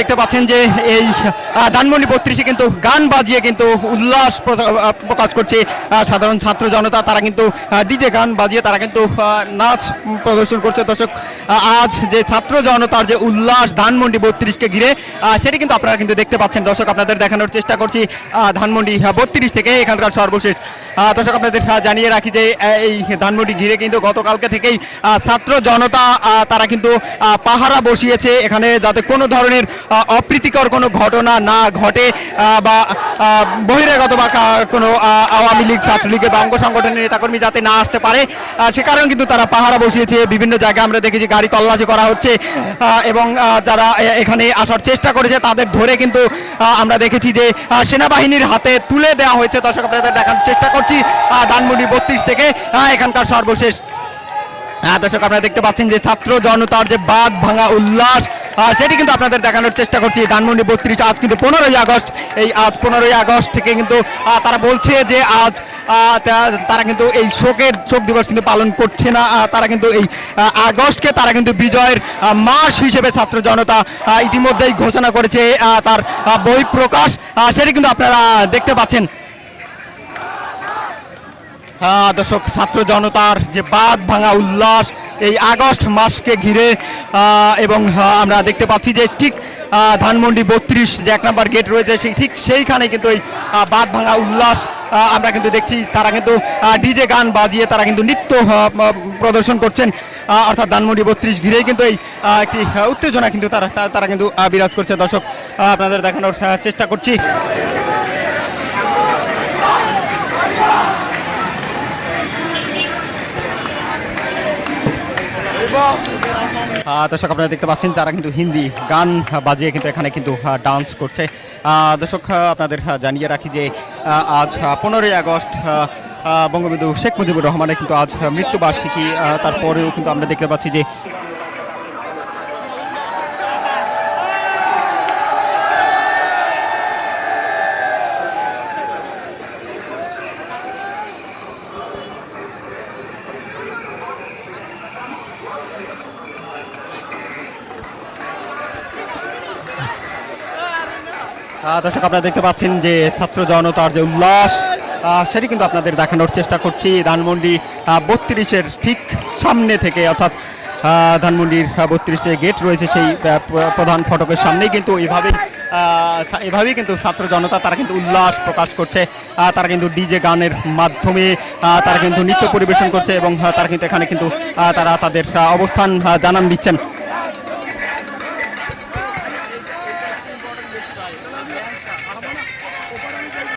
দেখতে পাচ্ছেন যে এই ধানমন্ডি বত্রিশে কিন্তু গান বাজিয়ে কিন্তু উল্লাস প্রকাশ করছে সাধারণ ছাত্র জনতা। তারা কিন্তু ডিজে গান বাজিয়ে তারা কিন্তু নাচ প্রদর্শন করছে। দর্শক আজ যে ছাত্র জনতার যে উল্লাস ধানমন্ডি বত্রিশকে ঘিরে সেটি কিন্তু আপনারা কিন্তু দেখতে পাচ্ছেন। দর্শক, আপনাদের দেখানোর চেষ্টা করছি ধানমন্ডি বত্রিশ থেকে এখানকার সর্বশেষ। দর্শক, আপনাদের জানিয়ে রাখি যে এই ধানমন্ডি ঘিরে কিন্তু গতকালকে থেকেই ছাত্র জনতা তারা কিন্তু পাহারা বসিয়েছে। এখানে যাতে কোনো ধরনের অপ্রীতিকর কোনো ঘটনা না ঘটে বা বহিরাগত বা কোনো আওয়ামী লীগ, ছাত্রলীগের বা অঙ্গ সংগঠনের নেতাকর্মী যাতে না আসতে পারে সে কারণে কিন্তু তারা পাহারা বসিয়েছে, বিভিন্ন জায়গায় আমরা দেখেছি গাড়ি তল্লাশি করা হচ্ছে এবং যারা এখানে আসার চেষ্টা করেছে তাদের ধরে কিন্তু আমরা দেখেছি যে সেনাবাহিনীর হাতে তুলে দেওয়া হয়েছে, দর্শক আপনাদের দেখানোর চেষ্টা করছি ধানমন্ডি বত্রিশ থেকে এখানকার সর্বশেষ। দর্শক আপনারা দেখতে পাচ্ছেন যে ছাত্র জনতার যে বাদ ভাঙা উল্লাস সেটি কিন্তু আপনাদের দেখানোর চেষ্টা করছি। ধানমন্ডি বত্রিশ, আজ কিন্তু পনেরোই আগস্ট। এই আজ পনেরোই আগস্ট থেকে কিন্তু তারা বলছে যে আজ তারা কিন্তু এই শোকের শোক দিবস কিন্তু পালন করছে না। তারা কিন্তু এই আগস্টকে তারা কিন্তু বিজয়ের মাস হিসেবে ছাত্র জনতা ইতিমধ্যেই ঘোষণা করেছে তার বই প্রকাশ সেটি কিন্তু আপনারা দেখতে পাচ্ছেন। দর্শক, ছাত্র জনতার যে বাদ ভাঙা উল্লাস এই আগস্ট মাসকে ঘিরে এবং আমরা দেখতে পাচ্ছি যে ঠিক ধানমন্ডি বত্রিশ যে এক নম্বর গেট রয়েছে, সেই ঠিক সেইখানে কিন্তু এই বাদ ভাঙা উল্লাস আমরা কিন্তু দেখছি তারা কিন্তু ডিজে গান বাজিয়ে তারা কিন্তু নৃত্য প্রদর্শন করছেন অর্থাৎ ধানমন্ডি বত্রিশ ঘিরেই কিন্তু এই একটি উত্তেজনা কিন্তু তারা তারা কিন্তু বিরাজ করছে। দর্শক আপনাদের দেখানোর চেষ্টা করছি। দর্শক, আপনারা দেখতে পাচ্ছেন তারা কিন্তু হিন্দি গান বাজিয়ে কিন্তু এখানে কিন্তু ডান্স করছে। দর্শক আপনাদের জানিয়ে রাখি যে আজ পনেরোই আগস্ট বঙ্গবন্ধু শেখ মুজিবুর রহমানের কিন্তু আজ মৃত্যুবার্ষিকী। তারপরেও কিন্তু আমরা দেখতে পাচ্ছি যে দর্শক, আপনারা দেখতে পাচ্ছেন যে ছাত্র জনতার যে উল্লাস সেটি কিন্তু আপনাদের দেখানোর চেষ্টা করছি। ধানমন্ডি বত্রিশের ঠিক সামনে থেকে, অর্থাৎ ধানমন্ডির বত্রিশে গেট রয়েছে সেই প্রধান ফটকের সামনেই কিন্তু এভাবেই এভাবেই কিন্তু ছাত্র জনতা, তারা কিন্তু উল্লাস প্রকাশ করছে। তারা কিন্তু ডিজে গানের মাধ্যমে তারা কিন্তু নৃত্য পরিবেশন করছে এবং তারা কিন্তু এখানে কিন্তু তারা তাদের অবস্থান জানান দিচ্ছেন।